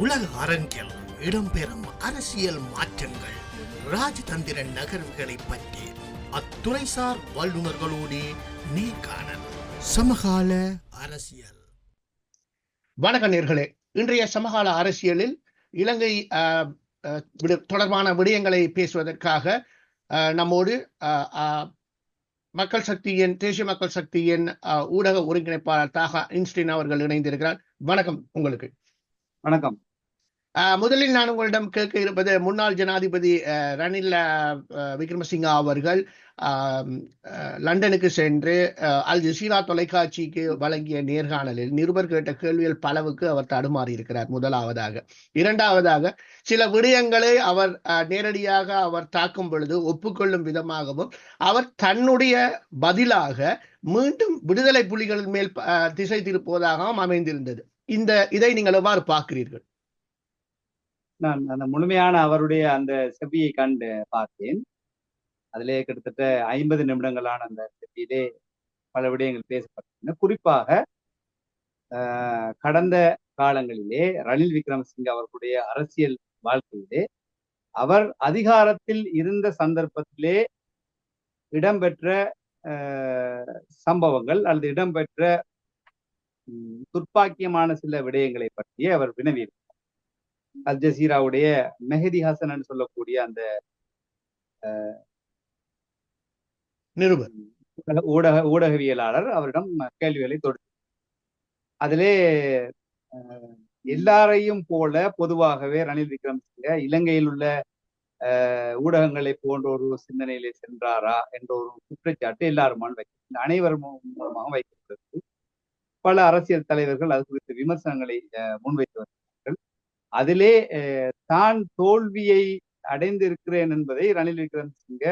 உலக அரங்கில் இடம்பெறும் அரசியல் மாற்றங்கள் ராஜதந்திர நகர்வுகளை பற்றி அத்துறைசார் வல்லுநர்களோடு நேர்காணல் சமகால அரசியல். வணக்க நேர்களே. இன்றைய சமகால அரசியலில் இலங்கை அஹ், அஹ், விடு- தொடர்பான விடயங்களை பேசுவதற்காக நம்மோடு மக்கள் சக்தியின் தேசிய மக்கள் சக்தியின் ஊடக ஒருங்கிணைப்பாளர் தாகா இன்ஸ்டின் அவர்கள் இணைந்திருக்கிறார். வணக்கம் உங்களுக்கு. வணக்கம். முதலில் நான் உங்களிடம் கேட்க இருப்பது முன்னாள் ஜனாதிபதி அஹ், ரணில் விக்ரமசிங்கா அவர்கள் லண்டனுக்கு சென்று அஹ், அல் ஜசீரா தொலைக்காட்சிக்கு வழங்கிய நேர்காணலில் நிருபர் கேட்ட கேள்விகள் பலவுக்கு அவர் தடுமாறி இருக்கிறார். முதலாவதாக. இரண்டாவதாக சில விடயங்களை அவர் அஹ், நேரடியாக அவர் தாக்கும் பொழுது ஒப்புக்கொள்ளும் விதமாகவும் அவர் தன்னுடைய பதிலாக மீண்டும் விடுதலை புலிகளின் மேல் அஹ், திசை திருப்புவதாகவும் அமைந்திருந்தது. இந்த இதை நீங்கள் எவ்வாறு பார்க்கிறீர்கள்? நான் அந்த முழுமையான அவருடைய அந்த செவ்வியை கண்டு பார்த்தேன். அதிலே கிட்டத்தட்ட ஐம்பது நிமிடங்களான அந்த செவ்வியிலே பல விடயங்கள் பேசப்பட்டன குறிப்பாக ஆஹ், கடந்த காலங்களிலே ரணில் விக்ரமசிங்க அவர்களுடைய அரசியல் வாழ்க்கையிலே அவர் அதிகாரத்தில் இருந்த சந்தர்ப்பத்திலே இடம்பெற்ற சம்பவங்கள் அல்லது இடம்பெற்ற துர்ப்பாக்கியமான சில விடயங்களை பற்றி அவர் வினவியிருக்கிறார் அல் ஜசீராவுடைய மெஹதி ஹசன் என்று சொல்லக்கூடிய அந்த நிருபர். ஊடக- ஊடக ஊடகவியலாளர் அவரிடம் கேள்விகளை தொடுத்தார் அதிலே எல்லாரையும் போல பொதுவாகவே ரணில் விக்ரமசிங்க இலங்கையில் உள்ள அஹ், ஊடகங்களை போன்ற ஒரு சிந்தனையிலே சென்றாரா என்ற ஒரு குற்றச்சாட்டு எல்லாருமான வைக்க அனைவர் மூ- மூலமாக வைக்கப்படுகிறது பல அரசியல் தலைவர்கள் அது குறித்து விமர்சனங்களை முன்வைத்து வருகிறார்கள் அதிலே அஹ், தான் தோல்வியை அடைந்திருக்கிறேன் என்பதை ரணில் விக்ரமசிங்க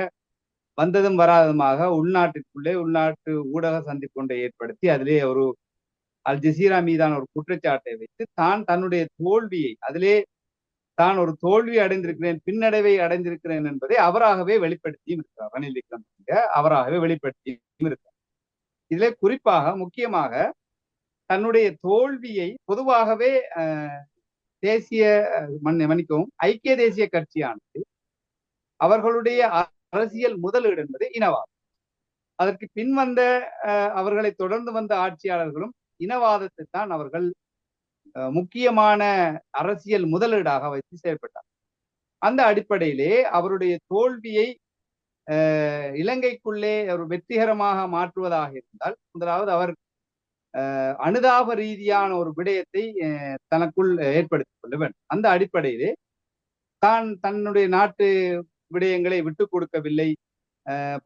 வந்ததும் வராததுமாக உள்நாட்டிற்குள்ளே உள்நாட்டு ஊடக சந்திப்பொன்றை ஏற்படுத்தி அதிலே ஒரு அல் ஜசீரா மீதான ஒரு குற்றச்சாட்டை வைத்து தான் தன்னுடைய தோல்வியை அதிலே தான் ஒரு தோல்வி அடைந்திருக்கிறேன் பின்னடைவை அடைந்திருக்கிறேன் என்பதை அவராகவே வெளிப்படுத்தியும் இருக்கிறார் ரணில் விக்ரமசிங்க. அவராகவே வெளிப்படுத்தியும் இருக்கிறார். இதிலே குறிப்பாக முக்கியமாக தன்னுடைய தோல்வியை பொதுவாகவே அஹ், தேசிய மன்னிக்கவும் ஐக்கிய தேசிய கட்சியானது அவர்களுடைய அரசியல் முதலீடு என்பது இனவாதம். அதற்கு பின் வந்த அவர்களை தொடர்ந்து வந்த ஆட்சியாளர்களும் இனவாதத்தை தான் அவர்கள் அஹ், முக்கியமான அரசியல் முதலீடாக வைத்து செயல்பட்டார். அந்த அடிப்படையிலே அவருடைய தோல்வியை அஹ், இலங்கைக்குள்ளே ஒரு வெற்றிகரமாக மாற்றுவதாக இருந்தால் முதலாவது அவர் அனுதாப ரீதியான ஒரு விடயத்தை அஹ், தனக்குள் ஏற்படுத்திக் கொள்ள வேண்டும். அந்த அடிப்படையிலே தான் தன்னுடைய நாட்டு விடயங்களை விட்டு கொடுக்கவில்லை.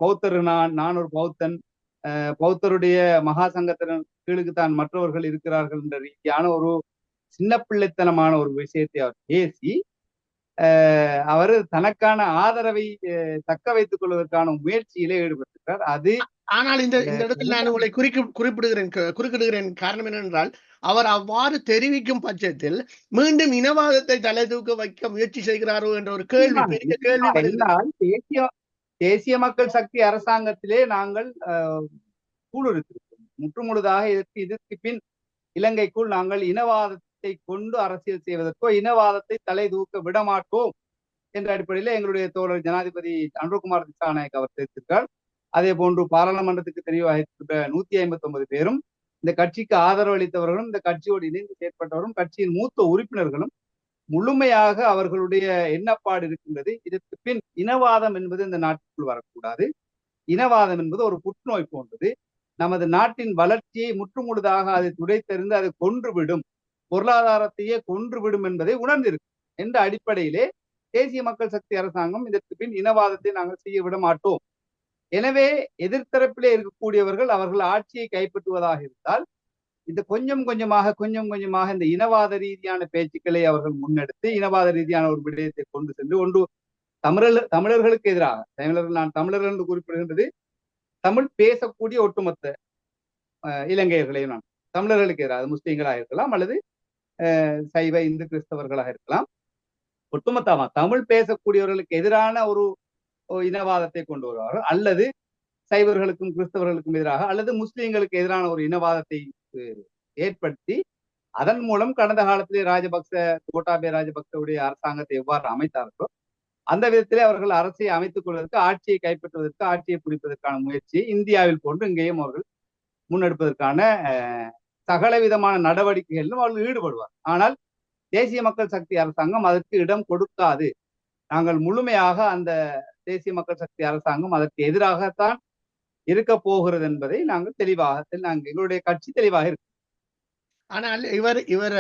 பௌத்தர் நான் நான் ஒரு பௌத்தன். அஹ் பௌத்தருடைய மகா சங்கத்தின் கீழுக்கு தான் மற்றவர்கள் இருக்கிறார்கள் என்ற ரீதியான ஒரு சின்ன பிள்ளைத்தனமான ஒரு விஷயத்தை அவர் பேசி அவர் தனக்கான ஆதரவை தக்க வைத்துக் கொள்வதற்கான முயற்சியிலே ஈடுபட்டிருக்கிறார். அது ஆனால் இந்த இந்த இடத்தில் நான் உங்களை குறிக்க குறிப்பிடுகிறேன் கு- குறுக்கிடுகிறேன் காரணம் என்னவென்றால் அவர் அவ்வாறு தெரிவிக்கும் பட்சத்தில் மீண்டும் இனவாதத்தை தலை தூக்க வைக்க முயற்சி செய்கிறாரோ என்ற ஒரு கேள்வி பெரிய கேள்வி தேசிய தேசிய மக்கள் சக்தி அரசாங்கத்திலே நாங்கள் அஹ், கூடுருத்திருக்கிறோம் முற்றுமுழுதாக இதற்கு இதற்கு பின் இலங்கைக்குள் நாங்கள் இனவாதத்தை கொண்டு அரசியல் செய்வதற்கோ இனவாதத்தை தலை தூக்க விட மாட்டோம் என்ற அடிப்படையில் எங்களுடைய தோழர் ஜனாதிபதி அன்ருகுமார் திசாநாயக் அவர் தெரிவித்திருக்கிறார். அதே போன்று பாராளுமன்றத்துக்கு தெரிவாக நூத்தி ஐம்பத்தி ஒன்பது பேரும் இந்த கட்சிக்கு ஆதரவு அளித்தவர்களும் இந்த கட்சியோடு இணைந்து செயற்பட்டவரும் கட்சியின் மூத்த உறுப்பினர்களும் முழுமையாக அவர்களுடைய எண்ணப்பாடு இருக்கின்றது. இதற்கு பின் இனவாதம் என்பது இந்த நாட்டுக்குள் வரக்கூடாது. இனவாதம் என்பது ஒரு புற்றுநோய் போன்றது. நமது நாட்டின் வளர்ச்சியை முற்றுமுழுதாக அதை துடைத்தறிந்து அதை கொன்றுவிடும். பொருளாதாரத்தையே கொன்றுவிடும் என்பதை உணர்ந்திருக்கு. என்ற அடிப்படையிலே தேசிய மக்கள் சக்தி அரசாங்கம் இதற்கு பின் இனவாதத்தை நாங்கள் செய்ய விட மாட்டோம் எனவே எதிர்த்தரப்பிலே இருக்கக்கூடியவர்கள் அவர்கள் ஆட்சியை கைப்பற்றுவதாக இருந்தால் இந்த கொஞ்சம் கொஞ்சமாக கொஞ்சம் கொஞ்சமாக இந்த இனவாத ரீதியான பேச்சுக்களை அவர்கள் முன்னெடுத்து இனவாத ரீதியான ஒரு விடயத்தை கொண்டு சென்று ஒன்று தமிழர் தமிழர்களுக்கு எதிராக தமிழர்கள் நான் தமிழர்கள் என்று குறிப்பிடுகின்றது தமிழ் பேசக்கூடிய ஒட்டுமொத்த அஹ், இலங்கையர்களையும் நான் தமிழர்களுக்கு எதிராக முஸ்லீம்களாக இருக்கலாம் அல்லது சைவ இந்து கிறிஸ்தவர்களாக இருக்கலாம். ஒட்டுமொத்தமா தமிழ் பேசக்கூடியவர்களுக்கு எதிரான ஒரு இனவாதத்தை கொண்டு வருவார்கள். அல்லது சைவர்களுக்கும் கிறிஸ்தவர்களுக்கும் எதிராக அல்லது முஸ்லீம்களுக்கு எதிரான ஒரு இனவாதத்தை ஏற்படுத்தி அதன் மூலம் கடந்த காலத்திலே ராஜபக்ச கோட்டாபே ராஜபக்சவுடைய அரசாங்கத்தை எவ்வாறு அமைத்தார்களோ அந்த விதத்திலே அவர்கள் அரசை அமைத்துக் கொள்வதற்கு ஆட்சியை கைப்பற்றுவதற்கு ஆட்சியை பிடிப்பதற்கான முயற்சியை இந்தியாவில் போன்று இங்கேயும் அவர்கள் முன்னெடுப்பதற்கான சகல விதமான நடவடிக்கைகளிலும் அவர்கள் ஈடுபடுவார் ஆனால் தேசிய மக்கள் சக்தி அரசாங்கம் அதற்கு இடம் கொடுக்காது. நாங்கள் முழுமையாக அந்த தேசிய மக்கள் சக்தி அரசாங்கம் அதற்கு எதிராகத்தான் இருக்க போகிறது என்பதை நாங்கள் தெளிவாக நாங்கள் எங்களுடைய கட்சி தெளிவாக இருக்கு. ஆனால் இவர் இவர்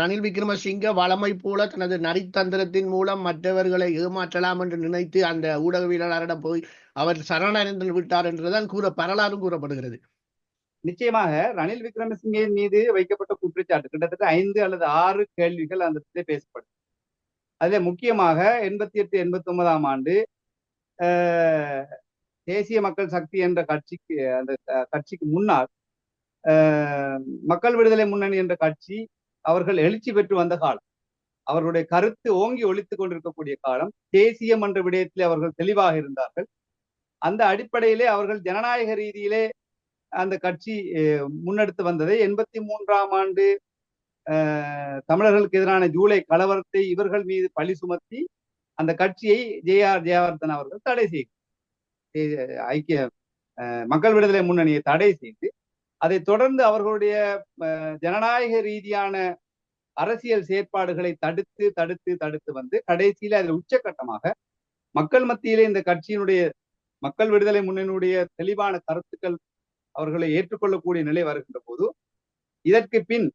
ரணில் விக்ரமசிங்க வளமை போல தனது நரித்தந்திரத்தின் மூலம் மற்றவர்களை ஏமாற்றலாம் என்று நினைத்து அந்த ஊடகவியலாளரிடம் போய் அவர் சரணடைந்து விட்டார் என்றுதான் கூற வரலாறும் கூறப்படுகிறது. நிச்சயமாக ரணில் விக்ரமசிங்கேயின் மீது வைக்கப்பட்ட குற்றச்சாட்டு கிட்டத்தட்ட ஐந்து அல்லது ஆறு கேள்விகள் அந்த பேசப்படும். அதுல முக்கியமாக எண்பத்தி எட்டு எண்பத்தி ஒன்பதாம் ஆண்டு அஹ், தேசிய மக்கள் சக்தி என்ற கட்சிக்கு அந்த கட்சிக்கு முன்னால் மக்கள் விடுதலை முன்னணி என்ற கட்சி அவர்கள் எழுச்சி பெற்று வந்த காலம். அவர்களுடைய கருத்து ஓங்கி ஒழித்துக் கொண்டிருக்கக்கூடிய காலம் தேசியம் என்ற விடயத்திலே அவர்கள் தெளிவாக இருந்தார்கள். அந்த அடிப்படையிலே அவர்கள் ஜனநாயக ரீதியிலே அந்த கட்சி அஹ், முன்னெடுத்து வந்ததை எண்பத்தி மூன்றாம் ஆண்டு தமிழர்களுக்கு எதிரான ஜூலை கலவரத்தை இவர்கள் மீது பழி சுமத்தி அந்த கட்சியை ஜே ஆர் ஜெயவர்தன் அவர்கள் தடை செய்து ஐக்கிய மக்கள் விடுதலை முன்னணியை தடை செய்து அதை தொடர்ந்து அவர்களுடைய ஜனநாயக ரீதியான அரசியல் செயற்பாடுகளை தடுத்து தடுத்து தடுத்து வந்து கடைசியில அதில் உச்சகட்டமாக மக்கள் மத்தியிலே இந்த கட்சியினுடைய மக்கள் விடுதலை முன்னணியுடைய தெளிவான கருத்துக்கள் அவர்களை ஏற்றுக்கொள்ளக்கூடிய நிலை வருகின்ற போது இதற்கு பின்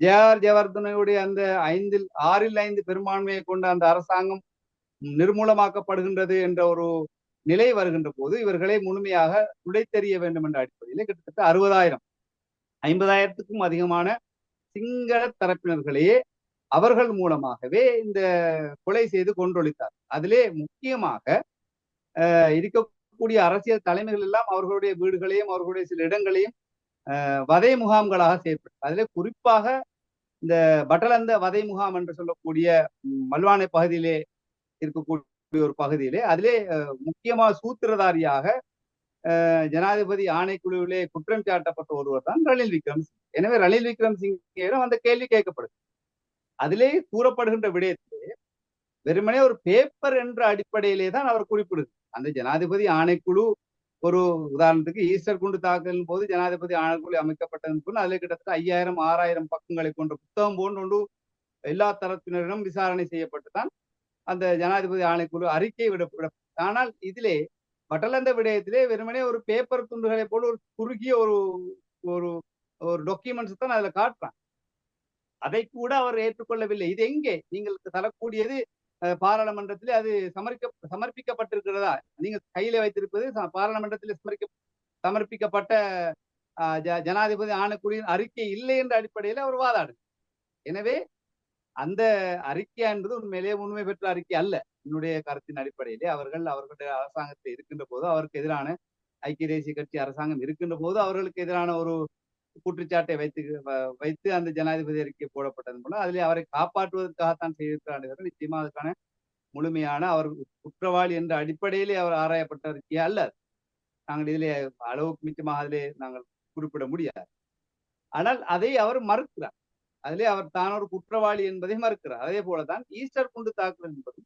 ஜேஆர் ஜெயவர்தனுடைய அந்த ஐந்தில் ஆறில் ஐந்து பெரும்பான்மையை கொண்ட அந்த அரசாங்கம் நிர்மூலமாக்கப்படுகின்றது என்ற ஒரு நிலை வருகின்ற போது இவர்களை முழுமையாக துடைத்தெறிய வேண்டும் என்ற அடிப்படையில் கிட்டத்தட்ட அறுபதாயிரம் ஐம்பதாயிரத்துக்கும் அதிகமான சிங்கள தரப்பினர்களையே அவர்கள் மூலமாகவே இந்த கொலை செய்து கொன்றொழித்தார். அதிலே முக்கியமாக அஹ், இருக்கக்கூடிய அரசியல் தலைமைகள் எல்லாம் அவர்களுடைய வீடுகளையும் அவர்களுடைய சில இடங்களையும் வதை முகாம்களாக செயற்பட்டது அதில் குறிப்பாக இந்த பட்டலந்த வதை முகாம் என்று சொல்லக்கூடிய மல்வானை பகுதியிலே இருக்கக்கூடிய ஒரு பகுதியிலே அதிலே முக்கியமாக சூத்திரதாரியாக ஜனாதிபதி ஆணைக்குழுவிலே குற்றம் சாட்டப்பட்ட ஒருவர் தான் ரணில் விக்ரம் சிங் எனவே ரணில் விக்ரம் சிங்கிடம் அந்த கேள்வி கேட்கப்படுது. அதிலே கூறப்படுகின்ற விடயத்திலே வெறுமனே ஒரு பேப்பர் என்ற அடிப்படையிலே தான் அவர் குறிப்பிடுது. அந்த ஜனாதிபதி ஆணைக்குழு ஒரு உதாரணத்துக்கு ஈஸ்டர் குண்டு தாக்கலின் போது ஜனாதிபதி ஆணைக்குழு அமைக்கப்பட்டதன் போது அதில் கிட்டத்தட்ட ஐயாயிரம் ஆறாயிரம் பக்கங்களை கொண்ட புத்தகம் போன்று எல்லா தரப்பினரிடம் விசாரணை செய்யப்பட்டு தான் அந்த ஜனாதிபதி ஆணைக்குழு அறிக்கை விட ஆனால் இதிலே வட்டலந்த விடயத்திலே வெறுமனே ஒரு பேப்பர் துண்டுகளை போல ஒரு குறுகிய ஒரு ஒரு ஒரு டாக்குமெண்ட்ஸ் தான் அதுல காட்டுறான் அதை கூட அவர் ஏற்றுக்கொள்ளவில்லை. இது எங்கே? நீங்கள் தரக்கூடியது பாராளுமன்றத்திலே அது சமர்க்க சமர்ப்பிக்கப்பட்டிருக்கிறதா? நீங்க கையில வைத்திருப்பது பாராளுமன்றத்தில் சமர்க்க சமர்ப்பிக்கப்பட்ட ஜனாதிபதி ஆணைக்குழுவின் அறிக்கை இல்லை என்ற அடிப்படையில் அவர் வாதாடு எனவே அந்த அறிக்கை என்பது உண்மையிலேயே உண்மை பெற்ற அறிக்கை அல்ல. என்னுடைய கருத்தின் அடிப்படையிலே அவர்கள் அவர்களுடைய அரசாங்கத்தில் இருக்கின்ற போது அவருக்கு எதிரான ஐக்கிய தேசிய கட்சி அரசாங்கம் இருக்கின்ற போது அவர்களுக்கு எதிரான ஒரு குற்றச்சாட்டை வைத்து வைத்து அந்த ஜனாதிபதி அறிக்கை போடப்பட்டது போல அதிலே அவரை காப்பாற்றுவதற்காகத்தான் செய்திருக்கிறார் நிச்சயமா அதுக்கான முழுமையான அவர் குற்றவாளி என்ற அடிப்படையிலே அவர் ஆராயப்பட்ட அறிக்கை அல்ல. நாங்கள் இதிலே அளவுக்கு மிச்சமாக அதிலே நாங்கள் குறிப்பிட முடியாது. ஆனால் அதை அவர் மறுக்கிறார். அதிலே அவர் தான் ஒரு குற்றவாளி என்பதை மறுக்கிறார். அதே போலதான் ஈஸ்டர் குண்டு தாக்குதல் என்பது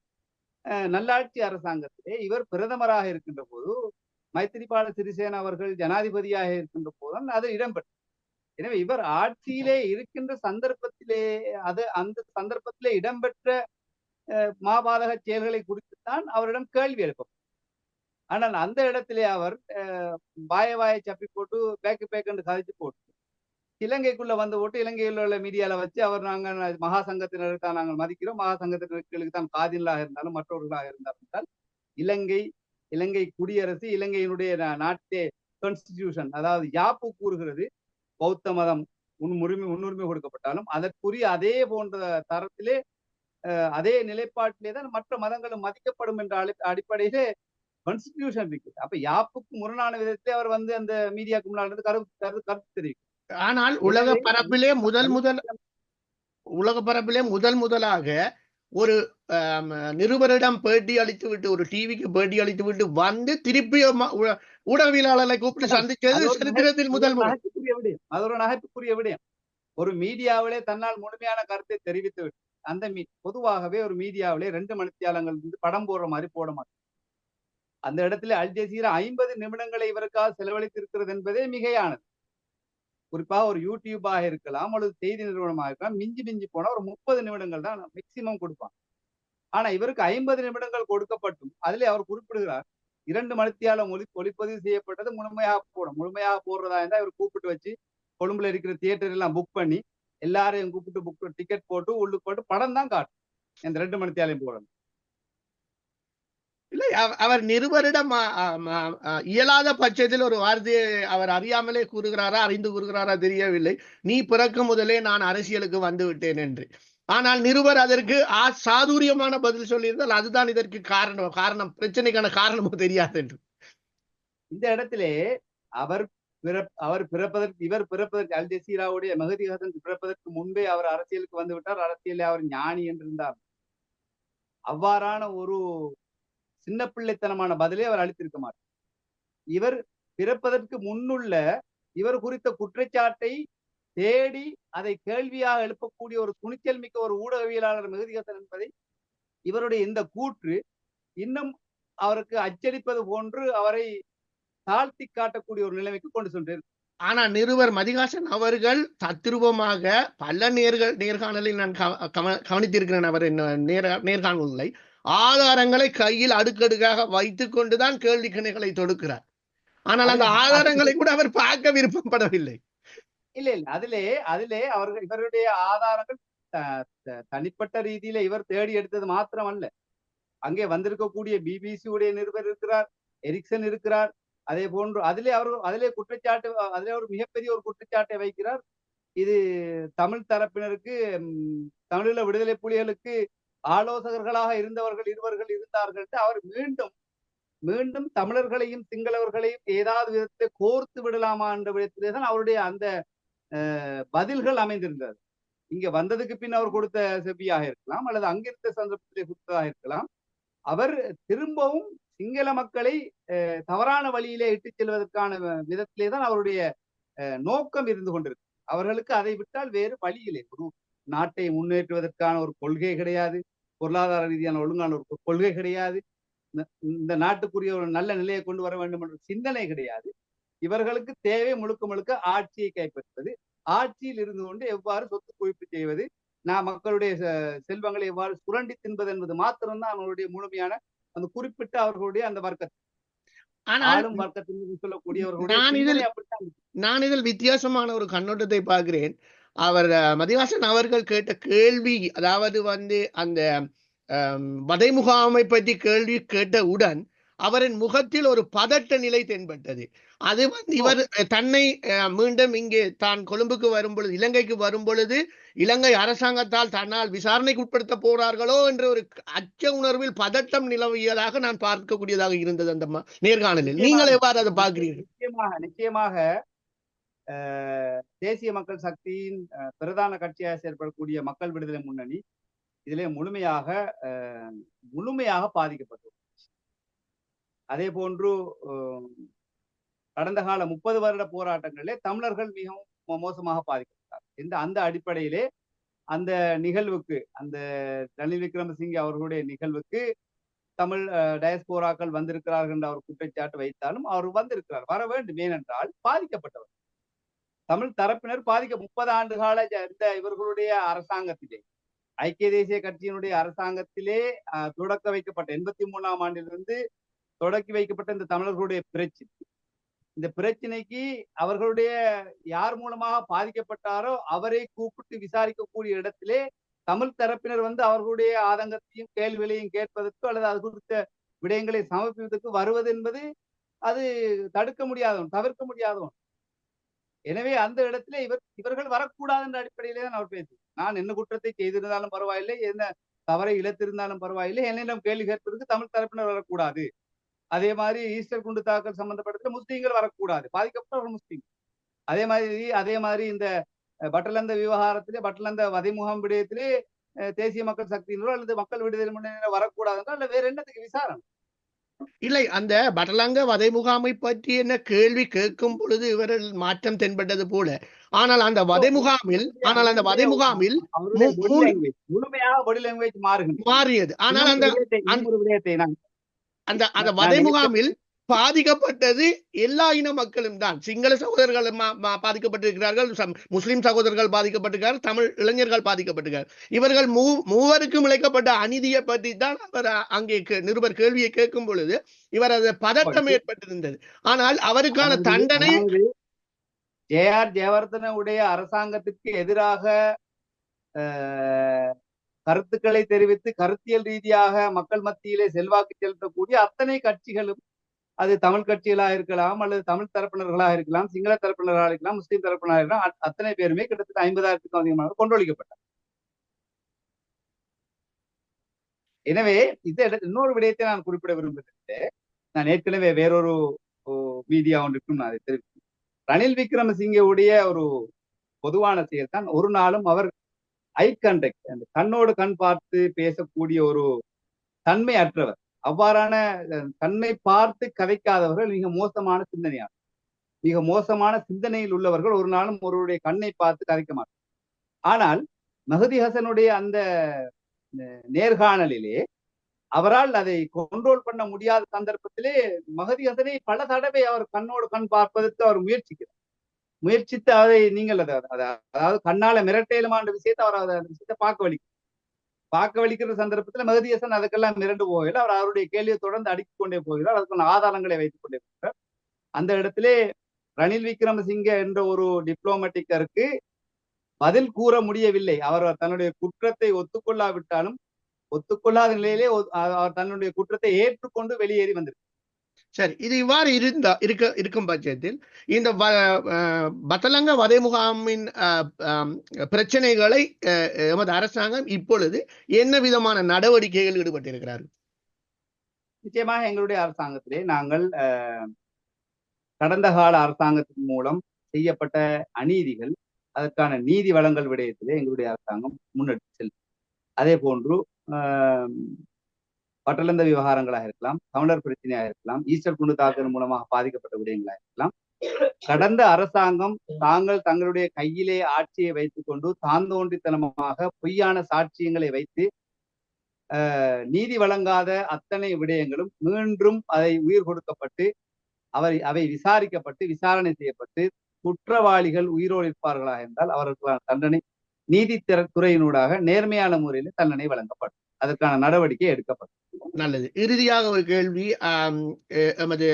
நல்லாட்சி அரசாங்கத்திலே இவர் பிரதமராக இருக்கின்ற போது மைத்திரிபால சிறிசேன அவர்கள் ஜனாதிபதியாக இருக்கின்ற போதுதான் அது இடம்பெற்றது. எனவே இவர் ஆட்சியிலே இருக்கின்ற சந்தர்ப்பத்திலே அது அந்த சந்தர்ப்பத்திலே இடம்பெற்ற மாபாதக செயல்களை குறித்துத்தான் அவரிடம் கேள்வி எழுப்பும் ஆனால் அந்த இடத்திலே அவர் வாய வாயை சப்பி போட்டு பேக்கு பேக்குன்னு கதைச்சு போட்டு இலங்கைக்குள்ள வந்து போட்டு இலங்கையில் உள்ள மீடியால வச்சு அவர் நாங்கள் மகா சங்கத்தினரை தான் நாங்கள் மதிக்கிறோம். மகா சங்கத்தினர்களுக்கு தான் காதிலாக இருந்தாலும் மற்றவர்களாக இருந்தாலும் என்றால் இலங்கை இலங்கை குடியரசு இலங்கையினுடைய நாட்டே கான்ஸ்டிடியூஷன் அதாவது யாப்பு கூறுகிறது பௌத்த மதம் முன்னுரிமை முன்னுரிமை கொடுக்கப்பட்டாலும் அதற்குரிய அதே போன்ற தரத்திலே அதே நிலைப்பாட்டிலே தான் மற்ற மதங்களும் மதிக்கப்படும் என்ற அடி- அடிப்படையிலே கான்ஸ்டிடியூஷன் இருக்கு அப்ப யாப்புக்கு முரணான விதத்திலே அவர் வந்து அந்த மீடியாக்கு முன்னால் கருத்து கருத்து தெரிவிக்கும் ஆனால் உலக பரப்பிலே முதல் முதல் உலக பரப்பிலே முதல் முதலாக ஒரு நிருபரிடம் பேட்டி அளித்து விட்டு ஒரு டிவிக்கு பேட்டி அளித்து விட்டு வந்து திருப்பி ஊடகவியலாளர்களை கூப்பிட்டு சந்திச்சது சரித்திரத்தில் முதல் நகைப்புக்குரிய விடயம் அது ஒரு நகைப்புக்குரிய விடயம் ஒரு மீடியாவிலே தன்னால் முழுமையான கருத்தை தெரிவித்து விட்டு அந்த மீ பொதுவாகவே ஒரு மீடியாவிலே ரெண்டு மணித்தியாலங்கள் வந்து படம் போடுற மாதிரி போட மாட்டாங்க. அந்த இடத்துல அல் ஜசீரா ஐம்பது நிமிடங்களை இவருக்காக செலவழித்திருக்கிறது என்பதே மிகையானது. குறிப்பாக ஒரு யூடியூபாக இருக்கலாம் அல்லது செய்தி நிறுவனமாக இருக்கலாம் மிஞ்சி மிஞ்சி போனா ஒரு முப்பது நிமிடங்கள் தான் மேக்சிமம் கொடுப்பாங்க. ஆனா இவருக்கு ஐம்பது நிமிடங்கள் கொடுக்கப்பட்டும். அதிலே அவர் குறிப்பிடுகிறார் இரண்டு மணித்தியாலம் ஒளி ஒளிப்பதிவு செய்யப்பட்டது. முழுமையாக போடும் முழுமையாக போடுறதா இருந்தால் இவர் கூப்பிட்டு வச்சு கொழும்புல இருக்கிற தியேட்டர் எல்லாம் புக் பண்ணி எல்லாரையும் கூப்பிட்டு புக் டிக்கெட் போட்டு உள்ளுக்கு போட்டு படம் தான் காட்டும். இந்த ரெண்டு மணித்தியாலையும் போடணும். இல்லை அவர் நிருபரிடம் இயலாத பட்சத்தில் ஒரு வார்த்தையை அவர் அறியாமலே கூறுகிறாரா அறிந்து கூறுகிறாரா தெரியவில்லை. நீ பிறக்கும் முதலே நான் அரசியலுக்கு வந்து விட்டேன் என்று. ஆனால் நிருபர் அதற்கு ஆ சாதுரியமான பதில் சொல்லியிருந்தால் அதுதான் இதற்கு காரணம். காரணம் பிரச்சனைக்கான காரணமும் தெரியாது என்று. இந்த இடத்திலே அவர் அவர் பிறப்பதற்கு இவர் பிறப்பதற்கு அல் ஜசீராவுடைய மகதி ஹசன் பிறப்பதற்கு முன்பே அவர் அரசியலுக்கு வந்து விட்டார். அரசியலே அவர் ஞானி என்றிருந்தார். அவ்வாறான ஒரு சின்ன பிள்ளைத்தனமான பதிலே அவர் அளித்திருக்க மாட்டார். இவர் பிறப்பதற்கு முன்னுள்ள இவர் குறித்த குற்றச்சாட்டை தேடி அதை கேள்வியாக எழுப்பக்கூடிய ஒரு துணிச்சல் மிக்க ஒரு ஊடகவியலாளர் மெகுதிகசன் என்பதை இவருடைய இந்த கூற்று இன்னும் அவருக்கு அச்சடிப்பது போன்று அவரை தாழ்த்தி காட்டக்கூடிய ஒரு நிலைமைக்கு கொண்டு சென்றார் ஆனா நிருபர் மதிகாசன் அவர்கள் தத்ரூபமாக பல நேர்கள் நேர்காணலில் நான் கவனித்திருக்கிறேன். அவர் நேர்காணலை ஆதாரங்களை கையில் அடுக்கடுக்காக வைத்துக் கொண்டுதான் கேள்வி கணைகளை தொடுக்கிறார். ஆனால் அந்த ஆதாரங்களை கூட அவர் பார்க்க விருப்பப்படவில்லை. இல்ல இல்ல. அதிலே அதிலே அவர்கள் இவருடைய ஆதாரங்கள் தனிப்பட்ட ரீதியில இவர் தேடி எடுத்தது மாத்திரம் அல்ல அங்கே வந்திருக்கக்கூடிய பிபிசி உடைய நிருபர் இருக்கிறார் எரிக்சன் இருக்கிறார் அதே போன்று அதிலே அவர் அதிலே குற்றச்சாட்டு அதிலே ஒரு மிகப்பெரிய ஒரு குற்றச்சாட்டை வைக்கிறார். இது தமிழ் தரப்பினருக்கு தமிழீழ விடுதலை புலிகளுக்கு ஆலோசகர்களாக இருந்தவர்கள் இருவர்கள் இருந்தார்கள் அவர் மீண்டும் மீண்டும் தமிழர்களையும் சிங்களவர்களையும் ஏதாவது விதத்தை கோர்த்து விடலாமா என்ற விதத்திலே தான் அவருடைய அந்த பதில்கள் அமைந்திருந்தது. இங்க வந்ததுக்கு பின் அவர் கொடுத்த செவ்வியாக இருக்கலாம் அல்லது அங்கிருந்த சந்தர்ப்பத்திலே கொடுத்ததாக இருக்கலாம். அவர் திரும்பவும் சிங்கள மக்களை தவறான வழியிலே இட்டுச் செல்வதற்கான விதத்திலே தான் அவருடைய நோக்கம் இருந்து கொண்டிருக்கு. அவர்களுக்கு அதை விட்டால் வேறு வழியிலே ஒரு நாட்டை முன்னேற்றுவதற்கான ஒரு கொள்கை கிடையாது. பொருளாதார ரீதியான ஒழுங்கான ஒரு கொள்கை கிடையாது. இந்த நாட்டுக்குரிய ஒரு நல்ல நிலையை கொண்டு வர வேண்டும் என்ற சிந்தனை கிடையாது. இவர்களுக்கு தேவை முழுக்க முழுக்க ஆட்சியை கைப்பற்றுவது ஆட்சியில் இருந்து கொண்டு எவ்வாறு சொத்து குவிப்பு செய்வது நான் மக்களுடைய செல்வங்களை எவ்வாறு சுரண்டி தின்பது என்பது மாத்திரம்தான் அவர்களுடைய முழுமையான அந்த குறிப்பிட்ட அவர்களுடைய அந்த வர்க்கத்தை. நான் இதில் வித்தியாசமான ஒரு கண்ணோட்டத்தை பார்க்கிறேன். அவர் மதிவாசன் அவர்கள் கேட்ட கேள்வி அதாவது வந்து அந்த வதை முகாமை பற்றி கேள்வி கேட்டவுடன் அவரின் முகத்தில் ஒரு பதட்ட நிலை தென்பட்டது. அது வந்து இவர் தன்னை மீண்டும் இங்கே தான் கொழும்புக்கு வரும் பொழுது இலங்கைக்கு வரும் பொழுது இலங்கை அரசாங்கத்தால் தன்னால் விசாரணைக்கு உட்படுத்த போறார்களோ என்ற ஒரு அச்ச உணர்வில் பதட்டம் நிலவியதாக நான் பார்க்கக்கூடியதாக இருந்தது அந்த நேர்காணலில். நீங்கள் எவ்வாறு அதை பார்க்கிறீர்கள்? நிச்சயமாக நிச்சயமாக தேசிய மக்கள் சக்தியின் பிரதான கட்சியாக செயல்படக்கூடிய மக்கள் விடுதலை முன்னணி இதிலே முழுமையாக முழுமையாக பாதிக்கப்பட்டது அதே போன்று கடந்த கால முப்பது வருட போராட்டங்களிலே தமிழர்கள் மிகவும் மோசமாக பாதிக்கப்பட்டார் இந்த அந்த அடிப்படையிலே அந்த நிகழ்வுக்கு அந்த ரணில் விக்ரமசிங்கே அவர்களுடைய நிகழ்வுக்கு தமிழ் டயஸ்போராக்கள் வந்திருக்கிறார்கள் என்று அவர் குற்றச்சாட்டு வைத்தாலும் அவர் வந்திருக்கிறார் வர வேண்டும். ஏனென்றால் பாதிக்கப்பட்டவர் தமிழ் தரப்பினர் பாதிக்க முப்பது ஆண்டு கால இந்த இவர்களுடைய அரசாங்கத்திலே ஐக்கிய தேசிய கட்சியினுடைய அரசாங்கத்திலே தொடக்க வைக்கப்பட்ட எண்பத்தி மூணாம் ஆண்டிலிருந்து தொடக்கி வைக்கப்பட்ட இந்த தமிழர்களுடைய பிரச்சனை இந்த பிரச்சனைக்கு அவர்களுடைய யார் மூலமாக பாதிக்கப்பட்டாரோ அவரை கூப்பிட்டு விசாரிக்கக்கூடிய இடத்திலே தமிழ் தரப்பினர் வந்து அவர்களுடைய ஆதங்கத்தையும் கேள்விகளையும் கேட்பதற்கு அல்லது அது குறித்த விடயங்களை சமர்ப்பிப்பதற்கு வருவது என்பது அது தடுக்க முடியாதவன் தவிர்க்க முடியாதவன். எனவே அந்த இடத்துல இவர் இவர்கள் வரக்கூடாது என்ற அடிப்படையிலே தான் அவர் பேசு நான் என்ன குற்றத்தை செய்திருந்தாலும் பரவாயில்லை என்ன தவறை இழத்திருந்தாலும் பரவாயில்லை என்னிடம் கேள்வி கேட்பதற்கு தமிழ் தரப்பினர் வரக்கூடாது. அதே மாதிரி ஈஸ்டர் குண்டு தாக்கல் சம்பந்தப்பட்ட முஸ்லீம்கள் வரக்கூடாது. பாதிக்கப்பட்டவர்கள் முஸ்லீம். அதே மாதிரி அதே மாதிரி இந்த பட்டலந்த விவகாரத்திலே பட்டலந்த வதைமுகம் விடயத்திலே தேசிய மக்கள் சக்தியினரோ அல்லது மக்கள் விடுதலை முன்னணியினரோ வரக்கூடாது என்றால் வேற என்னத்துக்கு விசாரணை? இல்லை அந்த பட்டலங்க வதை முகாமை பற்றி என்ன கேள்வி கேட்கும் பொழுது இவர்கள் மாற்றம் தென்பட்டது போல. ஆனால் அந்த வதை முகாமில் ஆனால் அந்த வதை முகாமில் முழுமையாக பாடி லாங்குவேஜ் மாறுகின்றது மாறியது. ஆனால் அந்த விடயத்தை நான் அந்த அந்த வதை முகாமில் பாதிக்கப்பட்டது எல்லா இன மக்களும் தான். சிங்கள சகோதரர்கள் பாதிக்கப்பட்டிருக்கிறார்கள். முஸ்லிம் சகோதரர்கள் பாதிக்கப்பட்டிருக்கிறார்கள் தமிழ் இளைஞர்கள் பாதிக்கப்பட்டிருக்கிறார். இவர்கள் மூ மூவருக்கும் இழைக்கப்பட்ட அநீதியை பற்றி தான் அவர் அங்கே நிருபர் கேள்வியை கேட்கும் பொழுது இவர் அது பதட்டம் ஏற்பட்டிருந்தது. ஆனால் அவருக்கான தண்டனை ஜே ஆர் ஜெயவர்தனுடைய அரசாங்கத்திற்கு எதிராக கருத்துக்களை தெரிவித்து கருத்தியல் ரீதியாக மக்கள் மத்தியிலே செல்வாக்கு செலுத்தக்கூடிய அத்தனை கட்சிகளும் அது தமிழ் கட்சிகளாக இருக்கலாம் அல்லது தமிழ் தரப்பினர்களாக இருக்கலாம் சிங்கள தரப்பினர்களாக இருக்கலாம் முஸ்லீம் தரப்பினராக இருக்கலாம் அத்தனை பேருமே கிட்டத்தட்ட ஐம்பதாயிரத்துக்கும் அதிகமாக கொண்டொழிக்கப்பட்டார் எனவே இது இன்னொரு விடயத்தை நான் குறிப்பிட விரும்புகிறேன். நான் ஏற்கனவே வேறொரு மீடியா ஒன்றுக்கும் நான் தெரிவித்தேன் ரணில் விக்ரமசிங்கவுடைய ஒரு பொதுவான செயல் தான் ஒரு நாளும் அவர் ஐ கண்டக்ட் அந்த கண்ணோடு கண் பார்த்து பேசக்கூடிய ஒரு தன்மை அற்றவர் அவ்வாறான அஹ், பார்த்து கதைக்காதவர்கள் மிக மோசமான சிந்தனையாளர். மிக மோசமான சிந்தனையில் உள்ளவர்கள் ஒரு நாளும் ஒருவருடைய கண்ணை பார்த்து கதைக்க மாட்டார். ஆனால் மஹதி ஹசனுடைய அந்த நேர்காணலிலே அவரால் அதை கண்ட்ரோல் பண்ண முடியாத சந்தர்ப்பத்திலே மகதி ஹசனை பல தடவை அவர் கண்ணோடு கண் பார்ப்பதற்கு அவர் முயற்சிக்கிறார். முயற்சித்து அதை நீங்கள் அதை அதாவது கண்ணால மிரட்டையிலுமான விஷயத்தை அவர் அதை- அந்த விஷயத்தை பார்க்க வலிக்கும் பார்க்க வலிக்கிற சந்தர்ப்பத்துல மகதியசன் அதுக்கெல்லாம் மிரண்டு போகல அவர் அவருடைய கேள்வியை தொடர்ந்து அடுக்கிக் கொண்டே போகிறார். அதுக்கான ஆதாரங்களை வைத்துக் கொண்டே போகிறார். அந்த இடத்திலே ரணில் விக்ரமசிங்க என்ற ஒரு டிப்ளோமேட்டிக்கருக்கு பதில் கூற முடியவில்லை. அவர் தன்னுடைய குற்றத்தை ஒத்துக்கொள்ளாவிட்டாலும் ஒத்துக்கொள்ளாத நிலையிலே அவர் தன்னுடைய குற்றத்தை ஏற்றுக்கொண்டு வெளியேறி வந்திருக்கு சரி இது இவ்வாறு இருந்தா இருக்க இருக்கும் பட்சத்தில் இந்த வ- அஹ், பத்தலங்க வதை முகாமின் அஹ், பிரச்சனைகளை அஹ், எமது அரசாங்கம் இப்பொழுது என்ன விதமான நடவடிக்கைகள் ஈடுபட்டிருக்கிறார்கள்? நிச்சயமாக எங்களுடைய அரசாங்கத்திலே நாங்கள் அஹ், கடந்த கால அரசாங்கத்தின் மூலம் செய்யப்பட்ட அநீதிகள் அதற்கான நீதி வழங்கல் விடயத்திலே எங்களுடைய அரசாங்கம் முன்னெடுத்து செல்லும் அதே போன்று ஆஹ், பட்டலந்த விவகாரங்களாக இருக்கலாம் தமிழர் பிரச்சனையாக இருக்கலாம் ஈஸ்டர் குண்டு தாக்குதல் மூலமாக பாதிக்கப்பட்ட விடயங்களாக இருக்கலாம் கடந்த அரசாங்கம் தாங்கள் தங்களுடைய கையிலே ஆட்சியை வைத்துக் கொண்டு தாந்தோன்றித்தனமாக பொய்யான சாட்சியங்களை வைத்து ஆஹ், நீதி வழங்காத அத்தனை விடயங்களும் மீண்டும் அதை உயிர் கொடுக்கப்பட்டு அவை அவை விசாரிக்கப்பட்டு விசாரணை செய்யப்பட்டு குற்றவாளிகள் உயிரோடு இருப்பார்களாக இருந்தால் அவர்களுக்கான தண்டனை நீதித்துறையினூடாக நேர்மையான முறையில் தண்டனை வழங்கப்படும். அதற்கான நடவடிக்கை எடுக்கப்படும். நல்லது. இறுதியாக ஒரு கேள்வி எமது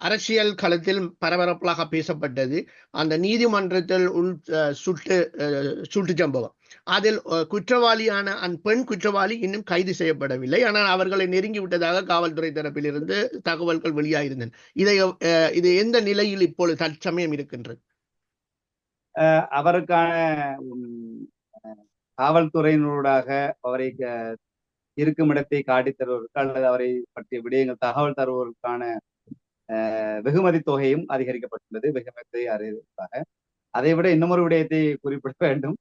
அரசியல் களத்தில் பரபரப்பாக பேசப்பட்டது. அந்த நீதிமன்றத்தில் உள் சுட்டு அஹ், சுட்டு சம்பவம். அதில் குற்றவாளியான அந் பெண் குற்றவாளி இன்னும் கைது செய்யப்படவில்லை. ஆனால் அவர்களை நெருங்கி விட்டதாக காவல்துறை தரப்பிலிருந்து தகவல்கள் வெளியாயிருந்தன. இதை அஹ், இது எந்த நிலையில் இப்பொழுது தற்சமயம் இருக்கின்றது? அஹ் அவருக்கான காவல்துறையினூடாக அவரை இருக்கும் இடத்தை காட்டித் தருவதற்கு அல்லது அவரை பற்றிய விடயங்கள் தகவல் தருவதற்கான வெகுமதி தொகையும் அதிகரிக்கப்பட்டுள்ளது வெகுமதி அறிவதற்காக அதை விட இன்னமொரு விடயத்தை குறிப்பிட வேண்டும்.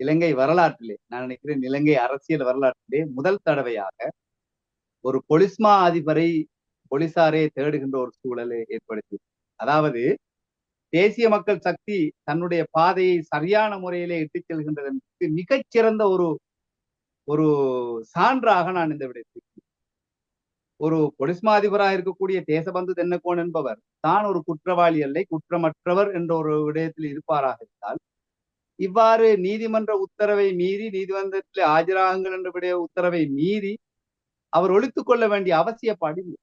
இலங்கை வரலாற்றிலே நான் நினைக்கிறேன் இலங்கை அரசியல் வரலாற்றிலே முதல் தடவையாக ஒரு பொலிஸ்மா அதிபரை போலீசாரே தேடுகின்ற ஒரு சூழலை ஏற்படுத்தி அதாவது தேசிய மக்கள் சக்தி தன்னுடைய பாதையை சரியான முறையிலே இட்டுச் செல்கின்றதற்கு மிகச்சிறந்த ஒரு ஒரு சான்றாக நான் இந்த விடயத்தை ஒரு பொலிஸ்மா அதிபராக இருக்கக்கூடிய தேசபந்து தென்னக்கோன் என்பவர் தான் ஒரு குற்றவாளி அல்லை குற்றமற்றவர் என்ற ஒரு விடயத்தில் இருப்பாராக இருந்தால் இவ்வாறு நீதிமன்ற உத்தரவை மீறி நீதிமன்றத்தில் ஆஜராகுங்கள் என்ற விட உத்தரவை மீறி அவர் ஒழித்துக் கொள்ள வேண்டிய அவசியப்பாடு இல்லை.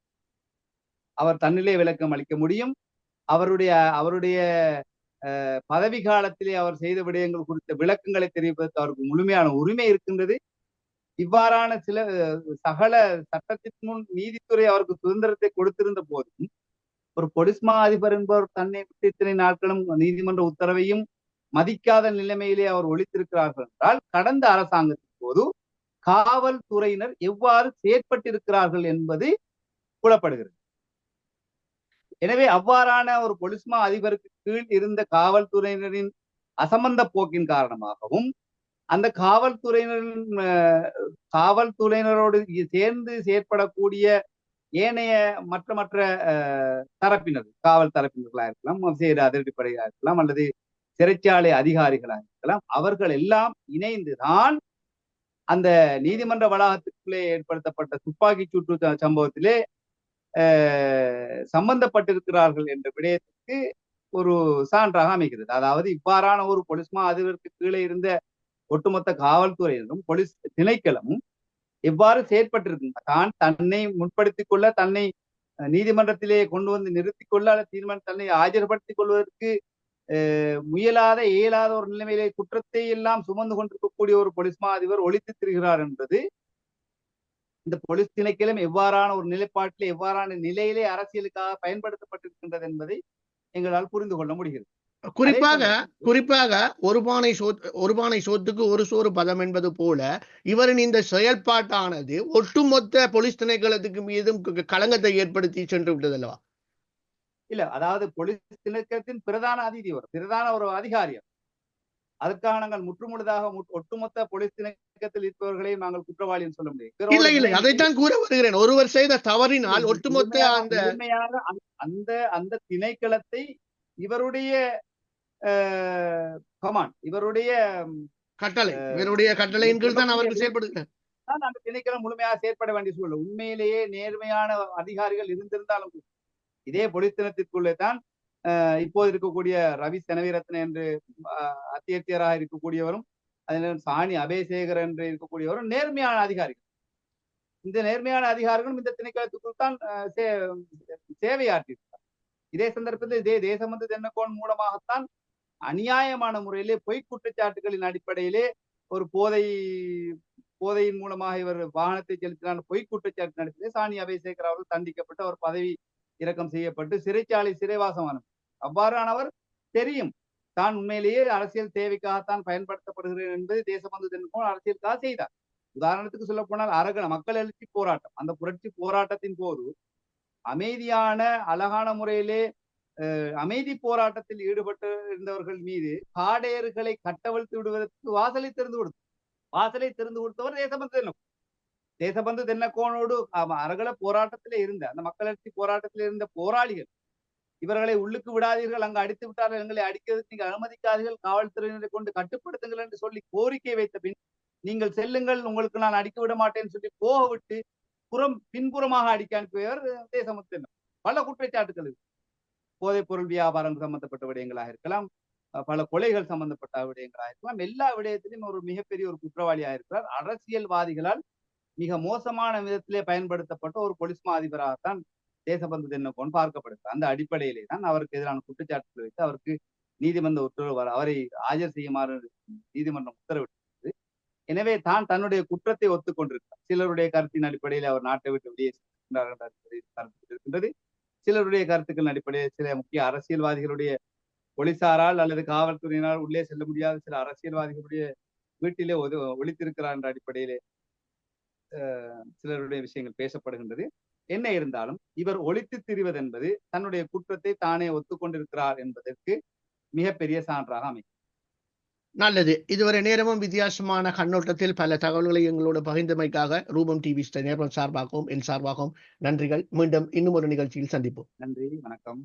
அவர் தன்னிலே விளக்கம் அளிக்க முடியும். அவருடைய அவருடைய அஹ், பதவி காலத்திலே அவர் செய்த விடயங்கள் குறித்த விளக்கங்களை தெரிவிப்பதற்கு அவருக்கு முழுமையான உரிமை இருக்கின்றது. இவ்வாறான சில சகல சட்டத்தின் முன் நீதித்துறை அவருக்கு சுதந்திரத்தை கொடுத்திருந்த போதும் ஒரு பொலிஸ்மா அதிபர் என்பவர் தன்னை விட்டு இத்தனை நாட்களும் நீதிமன்ற உத்தரவையும் மதிக்காத நிலைமையிலே அவர் ஒழித்திருக்கிறார்கள் என்றால் கடந்த அரசாங்கத்தின் போது காவல்துறையினர் எவ்வாறு செயற்பட்டிருக்கிறார்கள் என்பது புலப்படுகிறது எனவே அவ்வாறான ஒரு பொலிஸ்மா அதிபருக்கு கீழ் இருந்த காவல்துறையினரின் அசம்பந்த போக்கின் காரணமாகவும் அந்த காவல்துறையினரின் அஹ், காவல்துறையினரோடு சேர்ந்து செயற்படக்கூடிய ஏனைய மற்ற மற்ற அஹ், தரப்பினர் காவல் தரப்பினர்களா இருக்கலாம் விசேட அதிரடிப்படையாக இருக்கலாம் அல்லது சிறைச்சாலை அதிகாரிகளாக இருக்கலாம் அவர்கள் எல்லாம் இணைந்துதான் அந்த நீதிமன்ற வளாகத்துக்குள்ளே ஏற்படுத்தப்பட்ட துப்பாக்கி சூட்டு சம்பவத்திலே சம்பந்தப்பட்டிருக்கிறார்கள் என்ற விடயத்துக்கு ஒரு சான்றாக அமைகிறது. அதாவது இவ்வாறான ஒரு பொலிஸ்மா அதிபருக்கு கீழே இருந்த ஒட்டுமொத்த காவல்துறையினரும் போலீஸ் திணைக்களமும் எவ்வாறு செயற்பட்டிருக்கும் தான் தன்னை முன்படுத்திக் கொள்ள தன்னை நீதிமன்றத்திலே கொண்டு வந்து நிறுத்திக் கொள்ள அல்லது தீர்மானம் தன்னை ஆஜர்படுத்திக் கொள்வதற்கு அஹ், முயலாத இயலாத ஒரு நிலைமையிலே குற்றத்தை எல்லாம் சுமந்து கொண்டிருக்கக்கூடிய ஒரு போலீஸ் மா அதிபர் ஒழித்து திரிகிறார் என்பது இந்த போலீஸ் திணைக்களம் எவ்வாறான ஒரு நிலைப்பாட்டில் எவ்வாறான நிலையிலே அரசியலுக்காக பயன்படுத்தப்பட்டிருக்கின்றது என்பதை எங்களால் புரிந்து கொள்ள முடிகிறது. குறிப்பாக குறிப்பாக ஒரு பானை சோத் ஒரு பானை சோத்துக்கு ஒரு சோறு பதம் என்பது போல இவரின் இந்த செயல்பாட்டானது ஒட்டுமொத்த போலீஸ் திணைக்களத்துக்கு மீதும் களங்கத்தை ஏற்படுத்தி சென்று விட்டது அல்லவா இல்ல அதாவது போலீஸ் திணைக்களத்தின் பிரதான அதிதி ஒரு பிரதான ஒரு அதிகாரி. அதற்காக நாங்கள் முற்றுமுழுதாக ஒட்டுமொத்த போலீஸ் திணைக்களத்தில் இருப்பவர்களையும் நாங்கள் குற்றவாளி என்று சொல்ல முடியும். இல்லை இல்லை அதைத்தான் கூற வருகிறேன். ஒருவர் செய்த தவறினால் ஒட்டுமொத்த அந்த- அந்த அந்த திணைக்களத்தை இவருடைய கமாண்ட் இவருடைய கட்டளை. இவருடைய கட்டளையின் கீழ் தான் அவர்கள் செயல்படுகிறார் அந்த திணைக்களம் முழுமையாக செயற்பட வேண்டிய சூழல். உண்மையிலேயே நேர்மையான அதிகாரிகள் இருந்திருந்தாலும் இதே போலீஸ் தினத்திற்குள்ளே தான் இப்போது இருக்கக்கூடிய ரவி செனவிரத்ன என்று அஹ், அத்தியட்சியராக இருக்கக்கூடியவரும் அதே நேரம் சாணி அபேசேகர் என்று இருக்கக்கூடியவரும் நேர்மையான அதிகாரிகள். இந்த நேர்மையான அதிகாரிகளும் இந்த திணைக்களத்துக்குள் தான் சேவையாற்றியிருக்கிறார் இதே சந்தர்ப்பத்தில் இதே தேசமந்து தென்னக்கோன் மூலமாகத்தான் அநியாயமான முறையிலே பொய் குற்றச்சாட்டுகளின் அடிப்படையிலே ஒரு போதை போதையின் மூலமாக இவர் வாகனத்தை செலுத்தினார் பொய் குற்றச்சாட்டு நடத்திலே சாணி அபேசேகர் அவர்கள் தண்டிக்கப்பட்டு அவர் பதவி இறக்கம் செய்யப்பட்டு சிறைச்சாலை சிறைவாசமானார். அவ்வாறானவர் தெரியும் தான் உண்மையிலேயே அரசியல் தேவைக்காகத்தான் பயன்படுத்தப்படுகிறேன் என்பது தேசபந்து தென்கோன் அரசியலுக்காக செய்தார். உதாரணத்துக்கு சொல்ல போனால் அரகண மக்கள் எழுச்சி போராட்டம். அந்த புரட்சி போராட்டத்தின் போது அமைதியான அழகான முறையிலே அமைதி போராட்டத்தில் ஈடுபட்டு இருந்தவர்கள் மீது காடையர்களை கட்டவிழ்த்து விடுவதற்கு வாசலை திறந்து கொடுத்து வாசலை திறந்து கொடுத்தவர் தேசபந்து தென்னக்கோன் தேசபந்து தென்னக்கோனோடு ஆமா, அரகல போராட்டத்திலே இருந்த அந்த மக்களட்சி போராட்டத்தில் இருந்த போராளிகள் இவர்களை உள்ளுக்கு விடாதீர்கள் அங்கு அடித்து விட்டார்கள் எங்களை அடிக்கிறதுக்கு நீங்கள் அனுமதிக்காதீர்கள் காவல்துறையினரை கொண்டு கட்டுப்படுத்துங்கள் என்று சொல்லி கோரிக்கை வைத்த பின் நீங்கள் செல்லுங்கள் உங்களுக்கு நான் அடிக்க விட மாட்டேன்னு சொல்லி போக விட்டு புறம் பின்புறமாக அடிக்க அனுப்பியவர் தேசபந்து பல குற்றச்சாட்டுகள் இருக்கு. போதைப் பொருள் வியாபாரம் சம்பந்தப்பட்ட விடயங்களாக இருக்கலாம் பல கொலைகள் சம்பந்தப்பட்ட விடயங்களாக இருக்கலாம். எல்லா விடயத்திலும் ஒரு மிகப்பெரிய ஒரு குற்றவாளியாக இருக்கிறார். அரசியல்வாதிகளால் மிக மோசமான விதத்திலே பயன்படுத்தப்பட்ட ஒரு போலீஸ் மா அதிபராகத்தான் தேசபந்து தென்னக்கோன் பார்க்கப்படுகிறார். அந்த அடிப்படையிலே தான் அவருக்கு எதிரான குற்றச்சாட்டுகளை வைத்து அவருக்கு நீதிமன்ற உத்தரவு அவரை ஆஜர் செய்யுமாறு நீதிமன்றம் உத்தரவிட்டிருக்கிறது எனவே தான் தன்னுடைய குற்றத்தை ஒத்துக்கொண்டிருக்கிறார். சிலருடைய கருத்தின் அடிப்படையில் அவர் நாட்டை விட்டு வெளியே சென்றார் என்ற கருத்து இருக்கின்றது சிலருடைய கருத்துக்களின் அடிப்படையில் சில முக்கிய அரசியல்வாதிகளுடைய போலீசாரால் அல்லது காவல்துறையினால் உள்ளே செல்ல முடியாத சில அரசியல்வாதிகளுடைய வீட்டிலே ஒது ஒழித்திருக்கிறார் என்ற அடிப்படையிலே அஹ், சிலருடைய விஷயங்கள் பேசப்படுகின்றது. என்ன இருந்தாலும் இவர் ஒழித்து திரிவது என்பது தன்னுடைய குற்றத்தை தானே ஒத்துக்கொண்டிருக்கிறார் என்பதற்கு மிகப்பெரிய சான்றாக அமையும். நல்லது. இதுவரை நேரமும் வித்தியாசமான கண்ணோட்டத்தில் பல தகவல்களை எங்களோடு பகிர்ந்தமைக்காக ரூபம் டிவி நேரம் சார்பாகவும் என் சார்பாகவும் நன்றிகள். மீண்டும் இன்னும் ஒரு நிகழ்ச்சியில் சந்திப்போம். நன்றி. வணக்கம்.